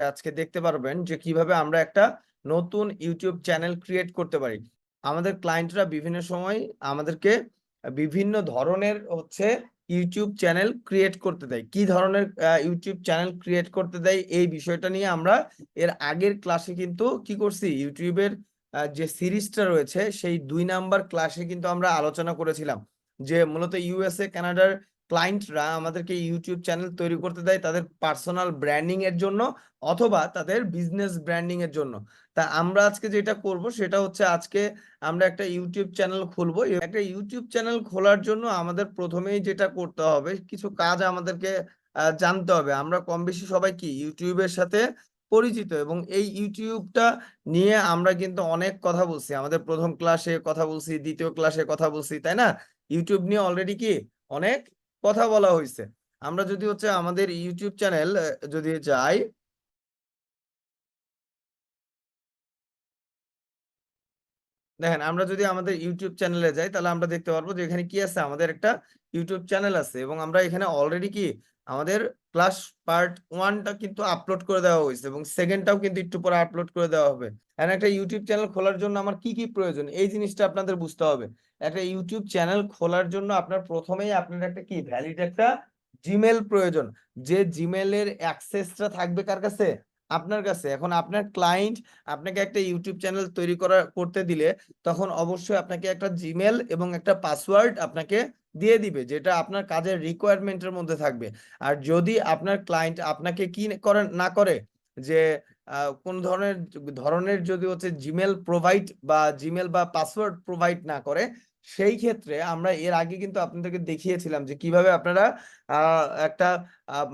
আজকে দেখতে পারবেন যে কীভাবে আমরা একটা নতুন ইউটিউব চ্যানেল ক্রিয়েট করতে পারি। আমাদের ক্লায়েন্টরা বিভিন্ন সময় আমাদেরকে বিভিন্ন ধরনের হচ্ছে ইউটিউব চ্যানেল ক্রিয়েট করতে দেয়। কি ধরনের ইউটিউব চ্যানেল ক্রিয়েট করতে দেয় এই বিষয়টা নিয়ে আমরা এর আগের ক্লাসে কিন্তু কি করছি ইউটিউবের যে সিরিজটা রয়েছে সেই দুই নাম্বার ক্লাসে কিন্তু আমরা আলোচনা করেছিলাম। যে মূলত ইউএসএ কানাডার ক্লায়েন্টরা আমাদেরকে ইউটিউব চ্যানেল তৈরি করতে দেয় তাদের পার্সোনাল ব্র্যান্ডিং এর জন্য অথবা তাদের বিজনেস ব্র্যান্ডিং এর জন্য। তা আমরা আজকে যেটা করব সেটা হচ্ছে আজকে আমরা একটা ইউটিউব চ্যানেল খুলবো। একটা ইউটিউব চ্যানেল খোলার জন্য আমাদের প্রথমেই যেটা করতে হবে, কিছু কাজ আমাদেরকে জানতে হবে। আমরা কম বেশি সবাই কি? ইউটিউবের সাথে পরিচিত এবং এই ইউটিউবটা নিয়ে আমরা কিন্তু অনেক কথা বলছি। আমাদের প্রথম ক্লাসে কথা বলছি, দ্বিতীয় ক্লাসে কথা বলছি, তাই না? ইউটিউব নিয়ে অলরেডি কি? অনেক কথা বলা হয়েছে আমরা যদি হচ্ছে আমাদের ইউটিউব চ্যানেল যদি যাই দেখেন, আমরা যদি আমাদের ইউটিউব চ্যানেলে যাই, তাহলে আমরা দেখতে পারব যে এখানে কি আছে? আমাদের একটা ইউটিউব চ্যানেল আছে এবং আমরা এখানে অলরেডি কি আমাদের ক্লাস পার্ট ওয়ানটা কিন্তু আপলোড করে দেওয়া হয়েছে এবং সেকেন্ডটাও কিন্তু একটু পরে আপলোড করে দেওয়া হবে। এখন একটা ইউটিউব চ্যানেল খোলার জন্য আমার কি কি প্রয়োজন? এই জিনিসটা আপনাদের বুঝতে হবে। একটা ইউটিউব চ্যানেল খোলার জন্য আপনার প্রথমেই আপনার একটা কি? ভ্যালিড একটা জিমেল প্রয়োজন। যে জিমেলের অ্যাক্সেসটা থাকবে কার কাছে? আপনার কাছে। এখন আপনার ক্লায়েন্ট আপনাকে একটা ইউটিউব চ্যানেল তৈরি করা, করতে দিলে তখন অবশ্যই আপনাকে একটা জিমেল এবং একটা পাসওয়ার্ড আপনাকে দিয়ে দিবে, যেটা আপনার কাজের রিকোয়ারমেন্টের মধ্যে থাকবে। আর যদি আপনার ক্লায়েন্ট আপনাকে কি করে, না করে, যে কোন ধরনের ধরনের যদি হচ্ছে জিমেল প্রোভাইড বা জিমেল বা পাসওয়ার্ড প্রোভাইড না করে সেই ক্ষেত্রে আমরা এর আগে কিন্তু আপনাদেরকে দেখিয়েছিলাম যে কীভাবে আপনারা একটা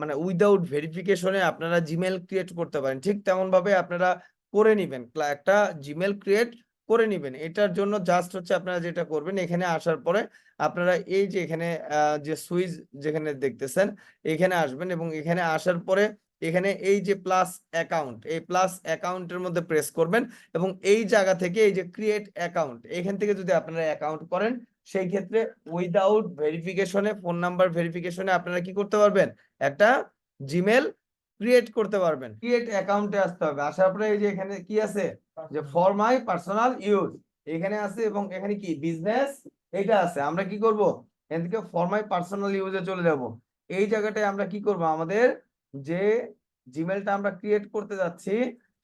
মানে উইদাউট ভেরিফিকেশনে আপনারা জিমেল ক্রিয়েট করতে পারেন। ঠিক তেমন ভাবে আপনারা করে নিবেন। একটা জিমেল ক্রিয়েট করে নিবেন। এটার জন্য জাস্ট হচ্ছে আপনারা যেটা করবেন, এখানে আসার পরে আপনারা এই যে এখানে যে সুইচ যেখানে দেখতেছেন, এখানে আসবেন এবং এখানে আসার পরে এখানে এই যে প্লাস অ্যাকাউন্ট এই প্লাস অ্যাকাউন্টের মধ্যে প্রেস করবেন এবং এই জায়গা থেকে এই যে ক্রিয়েট অ্যাকাউন্ট এখান থেকে যদি আপনারা অ্যাকাউন্ট করেন, সেই ক্ষেত্রে উইদাউট ভেরিফিকেশনে ফোন নাম্বার ভেরিফিকেশনে আপনারা কি করতে পারবেন? একটা জিমেল ক্রিয়েট করতে পারবেন। ক্রিয়েট অ্যাকাউন্টে আসতে হবে। আসার পরে এই যে এখানে কি আছে? যে ফর মাই পার্সোনাল ইউজ এখানে আছে এবং এখানে কি? বিজনেস এটা আছে। আমরা কি করব? এখান থেকে ফর মাই পার্সোনাল ইউজে চলে যাব। এই জায়গাটায় আমরা কি করব? আমাদের যে জিমেলটা আমরা ক্রিয়েট করতে যাচ্ছি,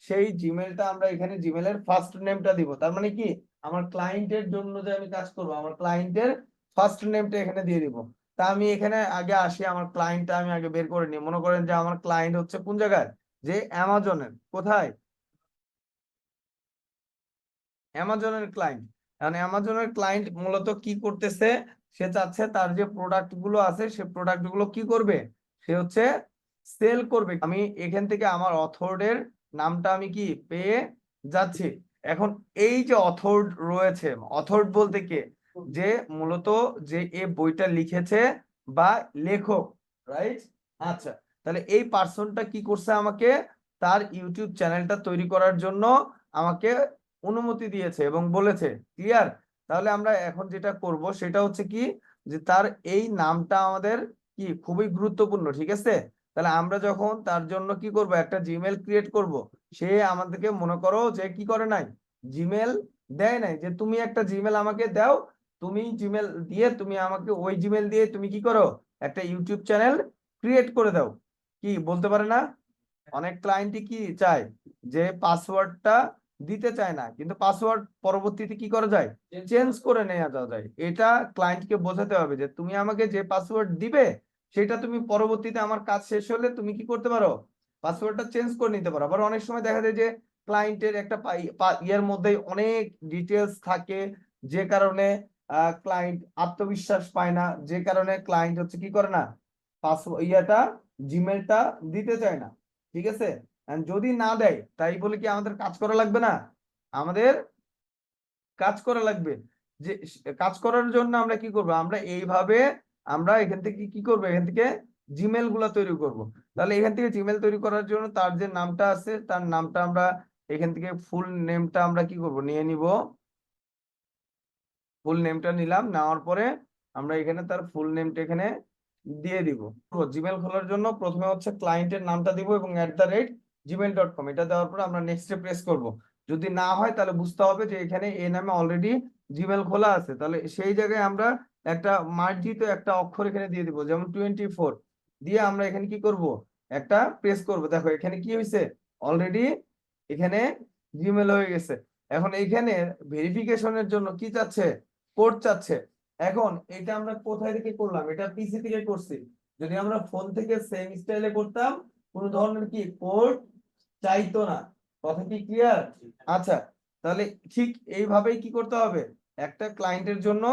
সেই জিমেলটা আমরা এখানে জিমেলের ফার্স্ট নেমটা দিব। তার মানে কি? আমার ক্লায়েন্টের জন্য যে আমি কাজ করব, আমার ক্লায়েন্টের ফার্স্ট নেমটা এখানে দিয়ে দিব। তা আমি এখানে আগে আসি, আমার ক্লায়েন্টটা আমি আগে বের করে নিই। মনে করেন যে আমার ক্লায়েন্ট হচ্ছে কোন জায়গায়? যে অ্যামাজনের কোথায়? অ্যামাজনের ক্লায়েন্ট কারণ অ্যামাজনের ক্লায়েন্ট মূলত কি করতেছে? সে চাচ্ছে তার যে প্রোডাক্টগুলো আছে, সে প্রোডাক্টগুলো কি করবে? সে হচ্ছে সেল করবে, আমি এখান থেকে আমার অথর্ডের নামটা আমি কি পেয়ে যাচ্ছি? এখন এই যে অথর্ড রয়েছে অথর্ড বলতে কে? যে মূলত যে এ বইটা লিখেছে বা লেখক রাইট আচ্ছা তাহলে এই পার্সনটা কি করছে আমাকে? তার ইউটিউব চ্যানেলটা তৈরি করার জন্য আমাকে অনুমতি দিয়েছে এবং বলেছে ক্লিয়ার তাহলে আমরা এখন যেটা করব, সেটা হচ্ছে কি? যে তার এই নামটা আমাদের কি? খুবই গুরুত্বপূর্ণ, ঠিক আছে? তাহলে আমরা যখন তার জন্য কি করব? একটা জিমেল ক্রিয়েট করব। সে আমাদেরকে মনে করো যে কি করে নাই? জিমেল দেয় নাই। যে তুমি একটা জিমেল আমাকে দাও। তুমি জিমেল দিয়ে তুমি আমাকে ওই জিমেল দিয়ে তুমি কি করো? একটা ইউটিউব চ্যানেল ক্রিয়েট করে দাও। কি? বলতে পারে না? অনেক ক্লায়েন্টই কি চায়? যে পাসওয়ার্ডটা দিতে চায় না। কিন্তু পাসওয়ার্ড পরবর্তীতে কি করা যায়? চেঞ্জ করে নেওয়া যাওয়া যায়। এটা ক্লায়েন্টকে বোঝাতে হবে যে তুমি আমাকে যে পাসওয়ার্ড দিবে সেটা তুমি পরবর্তীতে আমার কাজ শেষ হলে তুমি কি করতে পারো? পাসওয়ার্ডটা চেঞ্জ করে নিতে পারো। আবার অনেক সময় দেখা যায় যে ক্লায়েন্টের একটা ইয়ের মধ্যে অনেক ডিটেলস থাকে, যে কারণে ক্লায়েন্ট আত্মবিশ্বাস পায় না, যে কারণে ক্লায়েন্ট হচ্ছে কি করে না? পাসওয়ার্ড ইয়েটা জিমেলটা দিতে চায় না। ঠিক আছে? যদি না দেয়, তাই বলে কি আমাদের কাজ করা লাগবে না? আমাদের কাজ করা লাগবে। যে, কাজ করার জন্য আমরা কি করব? আমরা এইভাবে আমরা এখান থেকে কি করব? এখান থেকে জিমেলগুলা তৈরি করব। তাহলে এখান থেকে জিমেল তৈরি করার জন্য তার যে নামটা আছে, তার নামটা আমরা এখান থেকে ফুল নেমটা আমরা কি করব? নিয়ে নিব। ফুল নেমটা নিলাম, নেওয়ার পরে আমরা এখানে তার ফুল নেমটা এখানে দিয়ে দিব। জিমেল খোলার জন্য প্রথমে হচ্ছে ক্লায়েন্টের নামটা দিব এবং at the rate Gmail dot com এটা দেওয়ার পর আমরা নেক্সটে প্রেস করব। যদি না হয় তাহলে বুঝতে হবে যে এখানে এ নামে অলরেডি জিমেল খোলা আছে। তাহলে সেই জায়গায় আমরা একটা মার্জিত একটা অক্ষর এখানে দিয়ে দিব, যেমন টোয়েন্টি ফোর দিয়ে আমরা এখানে কি করব? একটা প্রেস করব। দেখো, এখানে কি হয়েছে অলরেডি এখানে জিমেল হয়ে গেছে। এখন এইখানে ভেরিফিকেশনের জন্য কি চাচ্ছে? কোড চাচ্ছে। এখন এটা আমরা কোথায় থেকে করলাম? এটা পিসি থেকে করছি। যদি আমরা ফোন থেকে সেম স্টাইলে করতাম, কোন ধরনের কি কোড চাইতো না। কথা কি ক্লিয়ার আচ্ছা তাহলে ঠিক এইভাবেই কি করতে হবে? একটা ক্লায়েন্টের জন্য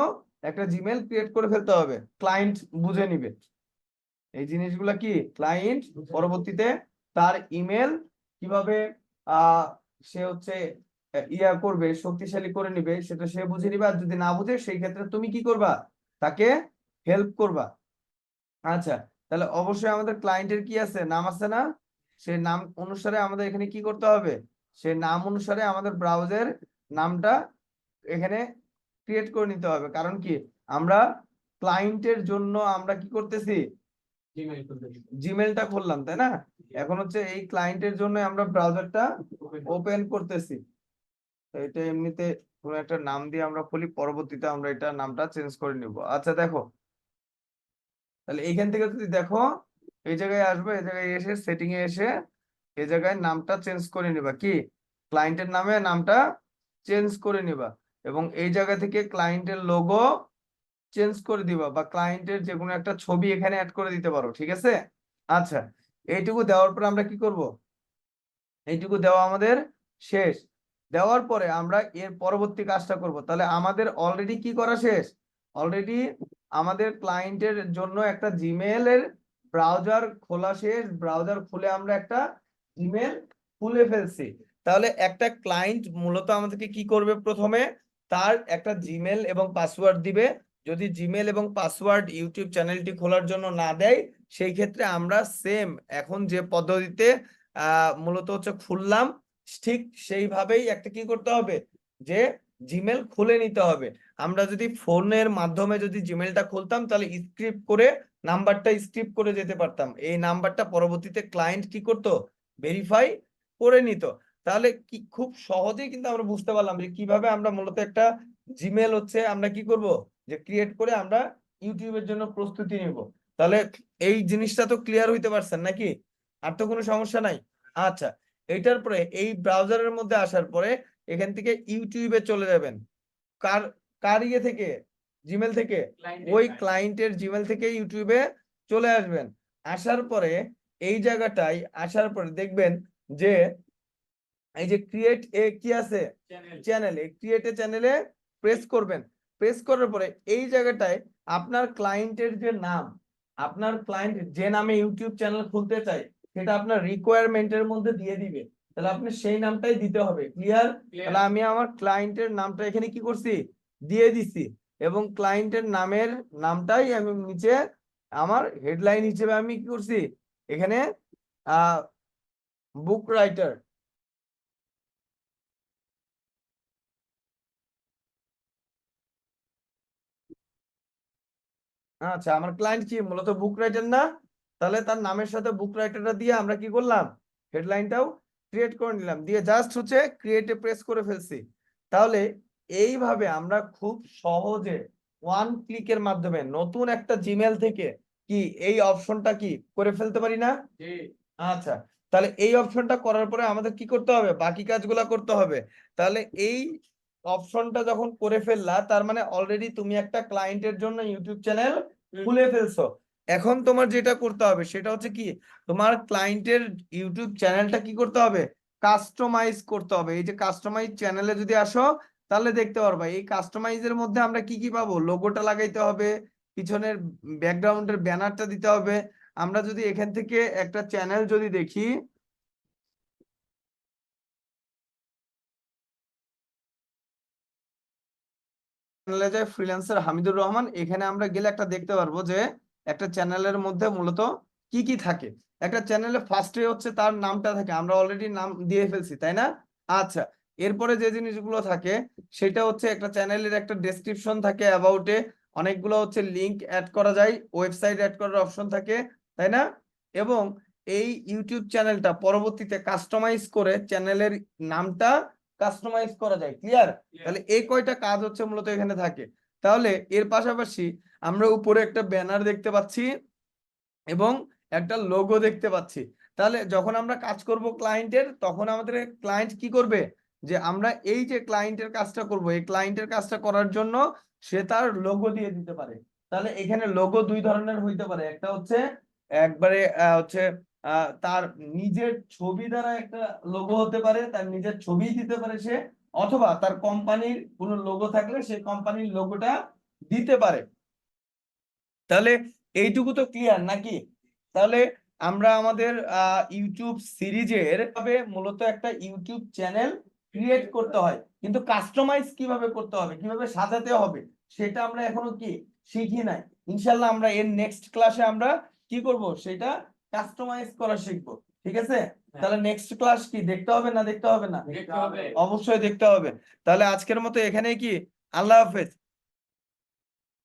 একটা জিমেল ক্রিয়েট করে ফেলতে হবে। ক্লায়েন্ট বুঝে নিবে। এই জিনিসগুলা কি? ক্লায়েন্ট পরবর্তীতে তার ইমেল কীভাবে সে হচ্ছে ইয়া করবে, শক্তিশালী করে নিবে, সেটা সে বুঝে নিবে। আর যদি না বুঝে, সেই ক্ষেত্রে তুমি কি করবা? তাকে হেল্প করবা। আচ্ছা তাহলে অবশ্যই আমাদের ক্লায়েন্টের কি আছে? নাম আছে না? সে নাম অনুসারে আমাদের এখানে কি করতে হবে? সে নাম অনুসারে আমাদের ব্রাউজার নামটা এখানে ক্রিয়েট করে নিতে হবে। কারণ কি? আমরা ক্লায়েন্টের জন্য আমরা কি করতেছি? জিমেলটা খুললাম তাই না? এখন হচ্ছে এই ক্লায়েন্টের জন্য আমরা ব্রাউজারটা ওপেন করতেছি। তো এটা এমনিতে কোনো একটা নাম দিয়ে আমরা খুলি পরবর্তীতে আমরা এটা নামটা চেঞ্জ করে নিব। আচ্ছা দেখো। তাহলে এইখান থেকে যদি দেখো এই জায়গায় আসবে এই জায়গায় এসে সেটিং এ এসে এই জায়গায় নামটা চেঞ্জ করে নিবা। কি? ক্লায়েন্টের নামে নামটা চেঞ্জ করে নিবা। এবং এই জায়গা থেকে ক্লায়েন্টের লোগো চেঞ্জ করে দিবা বা ক্লায়েন্টের যে কোনো একটা ছবি এখানে অ্যাড করে দিতে পারো, ঠিক আছে? আচ্ছা এইটুকু দেওয়ার পর আমরা কি করব? এইটুকু দেওয়া আমাদের শেষ। দেওয়ার পরে আমরা এর পরবর্তী কাজটা করব। তাহলে আমাদের অলরেডি কি করা শেষ? অলরেডি আমাদের ক্লায়েন্টের জন্য একটা জিমেলের ব্রাউজার খোলা শেষ। ব্রাউজার খুলে আমরা একটা ইমেল খুলে ফেলছি। তাহলে একটা ক্লায়েন্ট মূলত আমাদেরকে কি করবে প্রথমে? তার একটা জিমেল এবং পাসওয়ার্ড দিবে। যদি জিমেল এবং পাসওয়ার্ড ইউটিউব চ্যানেলটি খোলার জন্য না দেয়, সেই ক্ষেত্রে আমরা সেম এখন যে পদ্ধতিতে মূলত হচ্ছে খুললাম, ঠিক সেইভাবেই একটা কি করতে হবে? যে জিমেল খুলে নিতে হবে। আমরা যদি ফোনের মাধ্যমে যদি জিমেলটা খুলতাম, তাহলে স্ক্রিপ্ট করে নাম্বারটা স্ক্রিপ্ট করে যেতে পারতাম। এই নাম্বারটা পরবর্তীতে ক্লায়েন্ট কি করতো? ভেরিফাই করে নিত। তাহলে কি খুব সহজেই কিন্তু আমরা বুঝতে পারলাম যে কীভাবে আমরা মূলত একটা জিমেল হচ্ছে আমরা কি করব? যে ক্রিয়েট করে আমরা ইউটিউবের জন্য প্রস্তুতি নিব। তাহলে এই জিনিসটা তো ক্লিয়ার হইতে পারছেন নাকি? আর তো কোনো সমস্যা নাই? আচ্ছা এটার পরে এই ব্রাউজারের মধ্যে আসার পরে এখান থেকে ইউটিউবে চলে যাবেন। কার কার ইয়ে থেকে? জিমেল থেকে? ওই ক্লায়েন্টের জিমেল থেকে ইউটিউবে চলে আসবেন। আসার পরে এই জায়গাটায় আসার পরে দেখবেন যে এই যে ক্রিয়েট এ কি আছে? চ্যানেলে ক্রিয়েট এ চ্যানেলে প্রেস করবেন। প্রেস করার পরে এই জায়গাটায় আপনার ক্লায়েন্টের যে নাম আপনার ক্লায়েন্ট যে নামে ইউটিউব চ্যানেল খুলতে চায় সেটা আপনার রিকোয়ারমেন্টের মধ্যে দিয়ে দিবে। তাহলে আপনি সেই নামটাই দিতে হবে। ক্লিয়ার তাহলে আমি আমার ক্লায়েন্টের নামটা এখানে কি করছি? দিয়ে দিছি। এবং ক্লায়েন্টের নামের নামটাই আমি নিচে আমার হেডলাইন হিসেবে আমি কি করছি? এখানে আহ বুক রাইটার আচ্ছা আমার ক্লায়েন্ট কি? মূলত বুক রাইটার না? তাহলে তার নামের সাথে বুক রাইটারটা দিয়ে আমরা কি করলাম? হেডলাইনটাও ক্রিয়েট করে নিলাম। দিয়ে জাস্ট হচ্ছে ক্রিয়েটে প্রেস করে ফেলছি। তাহলে এইভাবে আমরা খুব সহজে ওয়ান ক্লিকের মাধ্যমে নতুন একটা জিমেল থেকে কি এই অপশনটা কি করে ফেলতে পারি না? আচ্ছা তাহলে এই অপশনটা করার পরে আমাদের কি করতে হবে? বাকি কাজগুলা করতে হবে। তাহলে এই অপশনটা যখন করে ফেললা তার মানে অলরেডি তুমি একটা ক্লায়েন্টের জন্য ইউটিউব চ্যানেল খুলে ফেলছো। এখন তোমার যেটা করতে হবে সেটা হচ্ছে কি, তোমার ক্লায়েন্টের ইউটিউব চ্যানেলটা কি করতে হবে? কাস্টমাইজ করতে হবে। এই যে কাস্টমাইজ চ্যানেলে যদি আসো, তাহলে দেখতে পারবা এই কাস্টমাইজের মধ্যে আমরা কি কি পাবো? লোগোটা লাগাইতে হবে, পিছনের ব্যাকগ্রাউন্ডের ব্যানারটা দিতে হবে। আমরা যদি এখান থেকে একটা চ্যানেল যদি দেখি চ্যানেলে যায় ফ্রিল্যান্সার হামিদুর রহমান, এখানে আমরা গেলে একটা দেখতে পারব যে একটা চ্যানেলের মধ্যে মূলত কি কি থাকে। একটা চ্যানেলে ফার্স্টে হচ্ছে তার নামটা থাকে, আমরা অলরেডি নাম দিয়ে ফেলছি, তাই না? আচ্ছা এরপরে যে জিনিসগুলো থাকে, সেটা হচ্ছে একটা চ্যানেলের একটা ডেসক্রিপশন থাকে অ্যাবাউটে অনেকগুলো হচ্ছে লিংক অ্যাড করা যায় ওয়েবসাইট অ্যাড করার অপশন থাকে, তাই না? এবং এই ইউটিউব চ্যানেলটা পরবর্তীতে কাস্টমাইজ করে চ্যানেলের নামটা কাস্টমাইজ করা যায় ক্লিয়ার তাহলে এই কয়টা কাজ হচ্ছে মূলত এখানে থাকে। তাহলে এর পাশাপাশি আমরা উপরে একটা ব্যানার দেখতে পাচ্ছি এবং একটা লোগো দেখতে পাচ্ছি। তাহলে যখন আমরা কাজ করব ক্লায়েন্টের তখন আমাদের ক্লায়েন্ট কি করবে? যে আমরা এই যে ক্লায়েন্টের কাজটা করব এই ক্লায়েন্টের কাজটা করার জন্য সে তার লোগো দিয়ে দিতে পারে। তাহলে এখানে লোগো দুই ধরনের হইতে পারে। একটা হচ্ছে একবারে হচ্ছে তার নিজের ছবি দ্বারা একটা লোগো হতে পারে, তার নিজের ছবি দিতে পারে সে, অথবা তার কোম্পানির কোনো লোগো থাকলে সেই কোম্পানির লোগোটা দিতে পারে। তাহলে এইটুকু তো ক্লিয়ার নাকি? তাহলে আমরা আমাদের ইউটিউব সিরিজের ভাবে মূলত একটা ইউটিউব চ্যানেল ক্রিয়েট করতে হয়। কিন্তু কাস্টমাইজ কীভাবে করতে হবে, কীভাবে সাজাতে হবে, সেটা আমরা এখনও কি শিখি নাই। ইনশাল্লাহ আমরা এর নেক্সট ক্লাসে আমরা কি করব, সেটা কাস্টমাইজ করা শিখব ঠিক আছে? তাহলে নেক্সট ক্লাস কি? দেখতে হবে না দেখতে হবে না? দেখতে হবে। অবশ্যই দেখতে হবে। তাহলে আজকের মতো এখানেই কি? আল্লাহ হাফেজ।